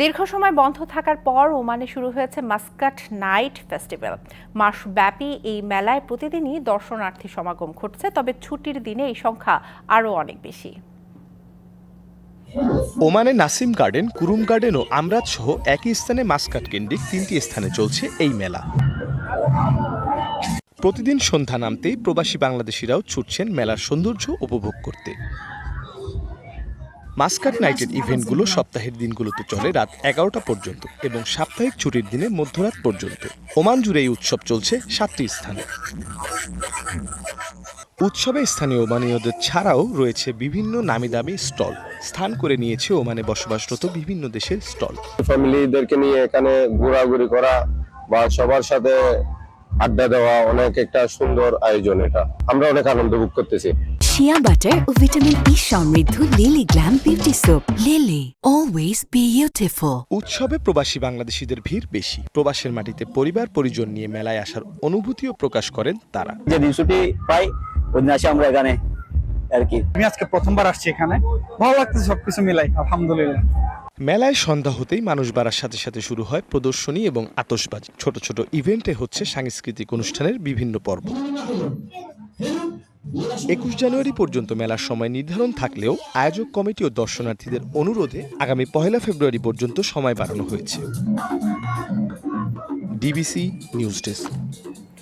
দীর্ঘ সময় বন্ধ থাকার পর ওমানে শুরু হয়েছে মাস্কাট নাইট ফেস্টিভ্যাল। মাসব্যাপী এই মেলায় প্রতিদিনই দর্শনার্থী সমাগম ঘটছে, তবে ছুটির দিনে এই সংখ্যা আরও অনেক বেশি। ওমানে নাসিম গার্ডেন, কুরুম গার্ডেন ও আমরাত সহ একই স্থানে মাস্কাট কেন্দ্রিক তিনটি স্থানে চলছে এই মেলা। প্রতিদিন সন্ধ্যা নামতেই প্রবাসী বাংলাদেশিরাও ছুটছেন মেলার সৌন্দর্য উপভোগ করতে। মাস্কাট নাইটের ইভেন্টগুলো সপ্তাহের দিনগুলোতে চলে রাত এগারোটা পর্যন্ত এবং সাপ্তাহিক ছুটির দিনে মধ্যরাত পর্যন্ত। ওমান জুড়ে এই উৎসব চলছে সাতটি স্থানে। উৎসবে স্থানীয় ওমানীয়দের ছাড়াও রয়েছে বিভিন্ন নামি দামি স্টল। স্থান করে নিয়েছে ওমানে বসবাসরত বিভিন্ন দেশের স্টল। ফ্যামিলিদেরকে নিয়ে এখানে ঘোরাঘুরি করা বা সবার সাথে আড্ডা দেওয়া অনেক একটা সুন্দর আয়োজন এটা। আমরা অনেক আনন্দ ভোগ করতেছি। শিয়া বাটার ও ভিটামিন ই সমৃদ্ধ Lily Glam Beauty soap Lily always beautiful উৎসবে প্রবাসী বাংলাদেশিদের ভিড় বেশি। প্রবাসের মাটিতে পরিবার পরিজন নিয়ে মেলায় আসার অনুভূতিও প্রকাশ করেন তারা। যেদিন ছুটি পাই ওই দিন আসি আমরা এখানে আর কি। আমি আজকে প্রথমবার আসছি এখানে। ভালো লাগতেছে সবকিছু মিলাই আলহামদুলিল্লাহ। মেলায় সন্ধ্যা হতেই মানুষ বাড়ার সাথে সাথে শুরু হয় প্রদর্শনী এবং আতশবাজি। ছোট ছোট ইভেন্টে হচ্ছে সাংস্কৃতিক অনুষ্ঠানের বিভিন্ন পর্ব। একুশ জানুয়ারি পর্যন্ত মেলার সময় নির্ধারণ থাকলেও আয়োজক কমিটি ও দর্শনার্থীদের অনুরোধে আগামী পহেলা ফেব্রুয়ারি পর্যন্ত সময় বাড়ানো হয়েছে। DBC News desk.